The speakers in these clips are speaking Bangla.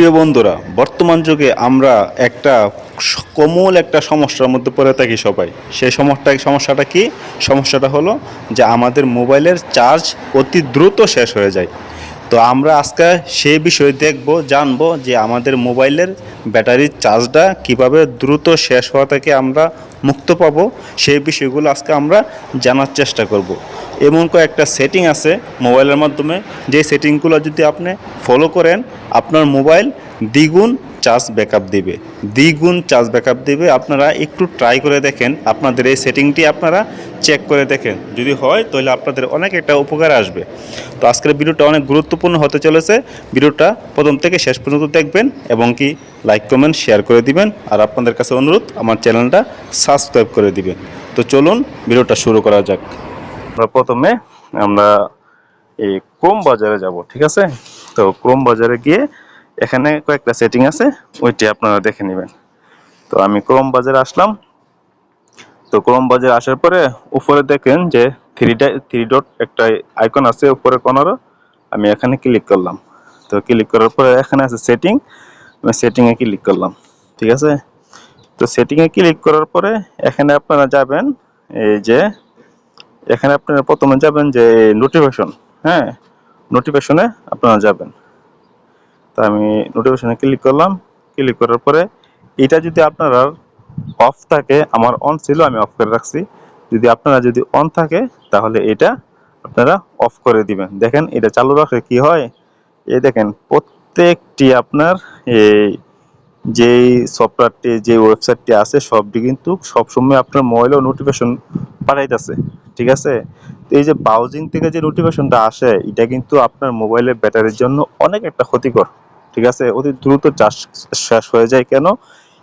প্রিয় বন্ধুরা, বর্তমান যুগে আমরা একটা কোমল একটা সমস্যার মধ্যে পড়ে থাকি সবাই। সেই সমস্যা সমস্যাটা কি? সমস্যাটা হলো যে আমাদের মোবাইলের চার্জ অতি দ্রুত শেষ হয়ে যায়। তো আমরা আজকে সেই বিষয়ে দেখব, জানব যে আমাদের মোবাইলের ব্যাটারির চার্জটা কীভাবে দ্রুত শেষ হওয়া থেকে আমরা মুক্ত পাব, সেই বিষয়গুলো আজকে আমরা জানার চেষ্টা করব। এমন কয়েকটা সেটিং আছে মোবাইলের মাধ্যমে। যে সেটিংগুলো যদি আপনি ফলো করেন, আপনার মোবাইল দ্বিগুণ চার্জ ব্যাকআপ দিবে। দ্বিগুণ চার্জ ব্যাকআপ দিবে। আপনারা একটু ট্রাই করে দেখেন। আপনাদের এই সেটিংটি আপনারা চেক করে দেখেন। যদি হয়, তাহলে আপনাদের অনেক একটা উপকার আসবে। তো আজকের ভিডিওটা অনেক গুরুত্বপূর্ণ হতে চলেছে। ভিডিওটা প্রথম থেকে শেষ পর্যন্ত দেখবেন এবং কি লাইক কমেন্ট শেয়ার করে দিবেন। আর আপনাদের কাছে অনুরোধ, আমার চ্যানেলটা সাবস্ক্রাইব করে দিবেন। তো চলুন ভিডিওটা শুরু করা যাক। আমরা প্রথমে আমরা এই ক্রোম বাজারে যাব, ঠিক আছে? তো ক্রোম বাজারে গিয়ে এখানে কয়েকটা সেটিং আছে, ওইটি আপনারা দেখে নেবেন। তো আমি ক্রোম বাজারে আসলাম। তো ক্রোম বাজারে আসার পরে উপরে দেখেন যে থ্রি থ্রি ডট একটা আইকন আছে উপরে কোনারও আমি এখানে ক্লিক করলাম। তো ক্লিক করার পরে এখানে আছে সেটিং আমি সেটিংয়ে ক্লিক করলাম। ঠিক আছে? তো সেটিংয়ে ক্লিক করার পরে এখানে আপনারা যাবেন, এই যে এখানে আপনারা প্রথমে যাবেন যে নোটিফিকেশন হ্যাঁ? নোটিফিকেশনে আপনারা যাবেন। তো আমি নোটিফিকেশনে ক্লিক করলাম। ক্লিক করার পরে এটা যদি আপনারা অফ থাকে, আমার অন ছিল, আমি অফ করে রাখছি। যদি আপনারা যদি অন থাকে, তাহলে এটা আপনারা অফ করে দিবেন। দেখেন, এটা চালু রাখলে কি হয়? এই দেখেন, প্রত্যেকটি আপনার এই যেই সফটওয়্যারটি যে ওয়েবসাইটটি আছে, সবটি কিন্তু সবসময় আপনার মোবাইলেও নোটিফিকেশন পাঠাইতেছে। ঠিক আছে? তো এই যে ব্রাউজিং থেকে যে নোটিফিকেশনটা আসে, এটা কিন্তু আপনার মোবাইলের ব্যাটারির জন্য অনেক একটা ক্ষতিকর। ঠিক আছে? অতি দ্রুত চার্জ শেষ হয়ে যায় কেন?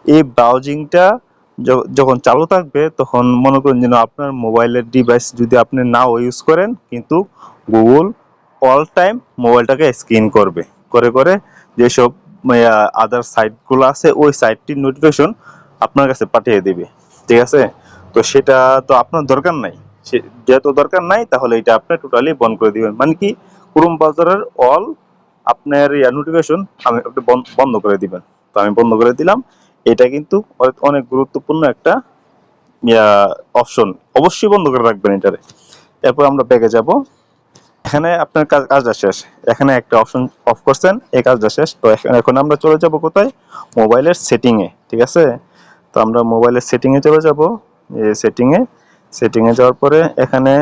এই ব্রাউজিংটা যখন চালু থাকবে, তখন মনে করেন যেন আপনার মোবাইলের ডিভাইস যদি আপনি নাও ইউজ করেন, কিন্তু গুগল অল টাইম মোবাইলটাকে স্ক্রিন করবে। করে করে যেসব আদার সাইটগুলো আছে, ওই সাইটটির নোটিফিকেশন আপনার কাছে পাঠিয়ে দেবে। ঠিক আছে? তো সেটা তো আপনার দরকার নাই। যেহেতু দরকার নাই, তাহলে এটা আপনি টোটালি বন্ধ করে দিবেন। মানে কি? ক্রোম ব্রাউজারের অল আপনার নোটিফিকেশন আমি আপনি বন- বন্ধ করে দিবেন। তো আমি বন্ধ করে দিলাম। এটা কিন্তু অনেক- গুরুত্বপূর্ণ একটা অপশন অবশ্যই বন্ধ করে রাখবেন এটারে। এরপর আমরা ব্যাগে যাব। এখানে আপনার কাজ- কাজটা শেষ। এখানে একটা অপশন অফ করছেন, এই কাজটা শেষ। তো এখানে- আমরা চলে যাব কোথায়? মোবাইলের সেটিংয়ে ঠিক আছে? তো আমরা মোবাইলের সেটিংয়ে চলে যাব। এই সেটিংয়ে এ সেটিং এ যাওয়ার পরে এখানে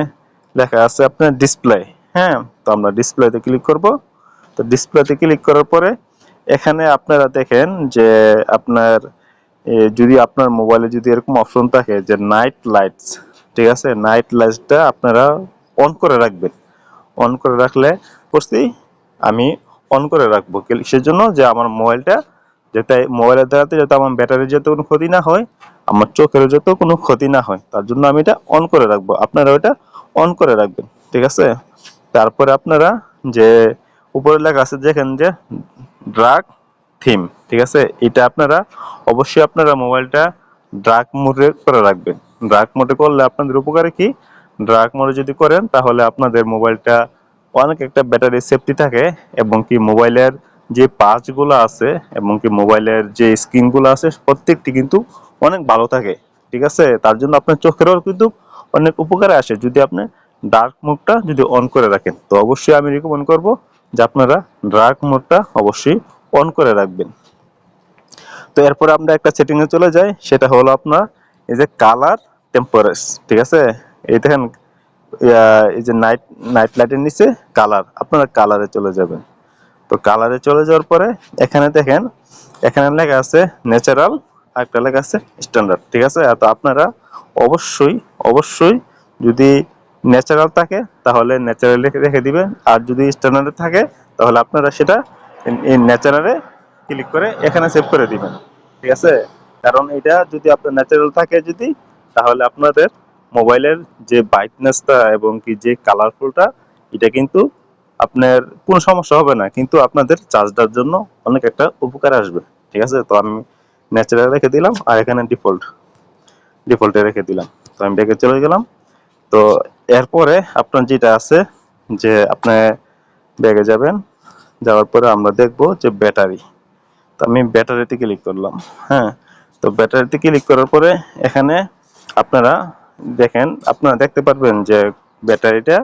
লেখা আছে আপনার ডিসপ্লে হ্যাঁ? তো আমরা ডিসপ্লেতে ক্লিক করব। তো ডিসপ্লেতে ক্লিক করার পরে এখানে আপনারা দেখেন যে আপনার যদি আপনার মোবাইলে যদি এরকম অপশন থাকে যে নাইট লাইটস ঠিক আছে? নাইট লাইটসটা আপনারা অন করে রাখবেন। অন করে রাখলে করছি আমি অন করে রাখব। সেজন্য যে আমার মোবাইলটা যাতে মোবাইলের দ্বারাতে যাতে আমার ব্যাটারির যাতে কোনো ক্ষতি না হয়, আমার চোখের যাতে কোনো ক্ষতি না হয়, তার জন্য আমি এটা অন করে রাখব। আপনারা ওটা অন করে রাখবেন, ঠিক আছে? তারপরে আপনারা যে উপরে লেখা আছে দেখেন যে ড্রাগ থিম ঠিক আছে? এটা আপনারা অবশ্যই আপনারা মোবাইলটা ড্রাগ মোডে করে রাখবেন। ড্রাগ মোডে করলে আপনাদের উপকারে কি? ড্রাগ মোডে যদি করেন, তাহলে আপনাদের মোবাইলটা অনেক একটা ব্যাটারি সেফটি থাকে এবং কি মোবাইলের যে পাঁচগুলো আছে এবং কি মোবাইলের যে স্ক্রিনগুলো আছে, প্রত্যেকটি কিন্তু অনেক ভালো থাকে, ঠিক আছে? তার জন্য আপনার চোখেরও কিন্তু অনেক উপকারে আসে যদি আপনি ডার্ক মোডটা যদি অন করে রাখেন। তো অবশ্যই আমি রিকমেন্ড করব যে আপনারা ডার্ক মোডটা অবশ্যই অন করে রাখবেন। তো এরপরে আমরা একটা সেটিং এ চলে যাই, সেটা হলো আপনার এই যে কালার টেম্পারেস ঠিক আছে? এই দেখেন এই যে নাইট নাইট লাইটের নিচে কালার আপনারা কালারে চলে যাবেন। তো কালারে চলে যাওয়ার পরে এখানে দেখেন, এখানে লেখা আছে ন্যাচারাল আর একটা লেখা আছে স্ট্যান্ডার্ড ঠিক আছে? তো আপনারা অবশ্যই অবশ্যই যদি ন্যাচারাল থাকে, তাহলে ন্যাচারাল রেখে দিবেন আর যদি স্ট্যান্ডার্ডে থাকে, তাহলে আপনারা সেটা এই ন্যাচারালে ক্লিক করে এখানে সেভ করে দিবেন। ঠিক আছে? কারণ এটা যদি আপনার ন্যাচারাল থাকে যদি, তাহলে আপনাদের মোবাইলের যে ব্রাইটনেসটা এবং কি যে কালারফুলটা এটা কিন্তু আপনার কোনো সমস্যা হবে না। কিন্তু আপনাদের চার্জটার জন্য অনেক একটা উপকার আসবে। ঠিক আছে? তো আমি ন্যাচারাল রেখে দিলাম, আর এখানে ডিফল্ট ডিফল্টে রেখে দিলাম। তো আমি ব্যাগে চলে গেলাম। তো এরপরে আপনার যেটা আছে, যে আপনি ব্যাগে যাবেন, যাওয়ার পরে আমরা দেখব যে ব্যাটারি। তো আমি ব্যাটারিতে ক্লিক করলাম হ্যাঁ। তো ব্যাটারিতে ক্লিক করার পরে এখানে আপনারা দেখেন, আপনারা দেখতে পারবেন যে ব্যাটারিটা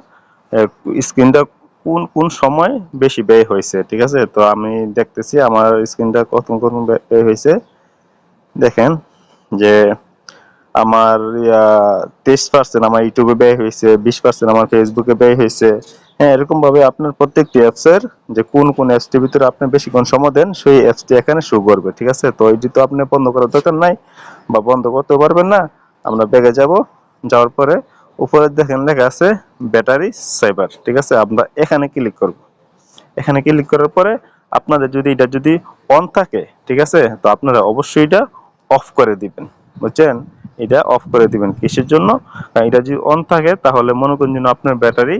স্ক্রিনটা কোন কোন সময় বেশি ব্যয় হয়েছে, ঠিক আছে? তো আমি দেখতেছি আমার স্ক্রিনটা কত কত ব্যয় হয়েছে। দেখেন যে আমার তেইশ পার্সেন্ট আমার ইউটিউবে ব্যয় হয়েছে, বিশ পার্সেন্ট আমার ফেসবুকে ব্যয় হয়েছে। হ্যাঁ এরকম ভাবে আপনার প্রত্যেকটি অ্যাপসের যে কোন কোন অ্যাপসটির ভিতরে আপনি বেশিক্ষণ সময় দেন, সেই অ্যাপসটি এখানে শো করবে, ঠিক আছে? তো এটি তো আপনি বন্ধ করার দরকার নাই বা বন্ধ করতে পারবেন না। আমরা ব্যাগে যাব, যাওয়ার পরে উপরে দেখেন লেখা আছে ব্যাটারি সাইবার, ঠিক আছে? আমরা এখানে ক্লিক করব। এখানে ক্লিক করার পরে আপনাদের যদি এটা যদি অন থাকে, ঠিক আছে? তো আপনারা অবশ্যই এটা অফ করে দিবেন, বুঝছেন? এটা অফ করে দিবেন কিসের জন্য? এটা যদি অন থাকে, তাহলে মনে করেন যেন আপনার ব্যাটারি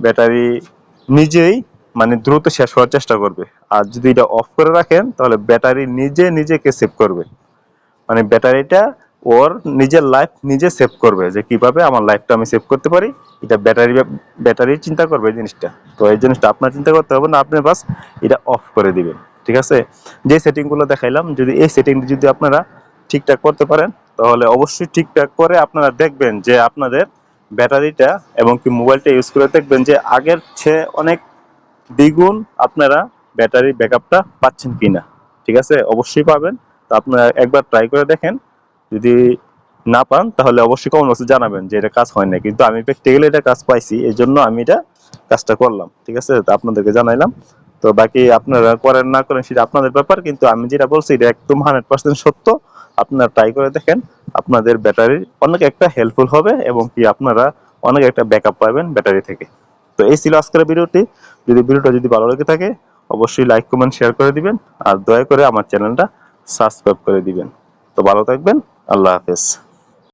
ব্যাটারি নিজেই মানে দ্রুত শেষ হওয়ার চেষ্টা করবে। আর যদি এটা অফ করে রাখেন, তাহলে ব্যাটারি নিজে নিজেকে সেভ করবে। মানে ব্যাটারিটা ওর নিজের লাইফ নিজে সেভ করবে যে কীভাবে আমার লাইফটা আমি সেভ করতে পারি। এটা ব্যাটারি ব্যাটারি চিন্তা করবে এই জিনিসটা। তো এই জিনিসটা আপনার চিন্তা করতে হবে না, আপনি বাস এটা অফ করে দিবেন। ঠিক আছে? যে সেটিংগুলো দেখাইলাম, যদি এই সেটিং যদি আপনারা ঠিকঠাক করতে পারেন, তাহলে অবশ্যই ঠিকঠাক করে আপনারা দেখবেন যে আপনাদের ব্যাটারিটা এবং কি মোবাইলটা ইউজ করে দেখবেন যে আগের চেয়ে অনেক দ্বিগুণ আপনারা ব্যাটারি ব্যাকআপটা পাচ্ছেন কিনা। ঠিক আছে? অবশ্যই পাবেন। তো আপনারা একবার ট্রাই করে দেখেন। যদি না পান, তাহলে অবশ্যই কমেন্ট বক্সে জানাবেন যে এটা কাজ হয় না কিন্তু আমি প্র্যাকটিক্যালি এটা কাজ পাইছি এই জন্য আমি এটা কাজটা করলাম। ঠিক আছে? তো আপনাদেরকে জানাইলাম। তো বাকি আপনারা করেন না করেন, সেটা আপনাদের ব্যাপার। কিন্তু আমি যেটা বলছি, এটা একদম হান্ড্রেড পার্সেন্ট সত্য। আপনারা ট্রাই করে দেখেন, আপনাদের ব্যাটারি অনেক একটা হেল্পফুল হবে এবং কি আপনারা অনেক একটা ব্যাকআপ পাবেন ব্যাটারি থেকে। তো এই ছিল আজকের ভিডিওটি। যদি ভিডিওটা যদি ভালো লেগে থাকে, অবশ্যই লাইক কমেন্ট শেয়ার করে দিবেন আর দয়া করে আমার চ্যানেলটা সাবস্ক্রাইব করে দিবেন। তো ভালো থাকবেন, আল্লাহ হাফেজ।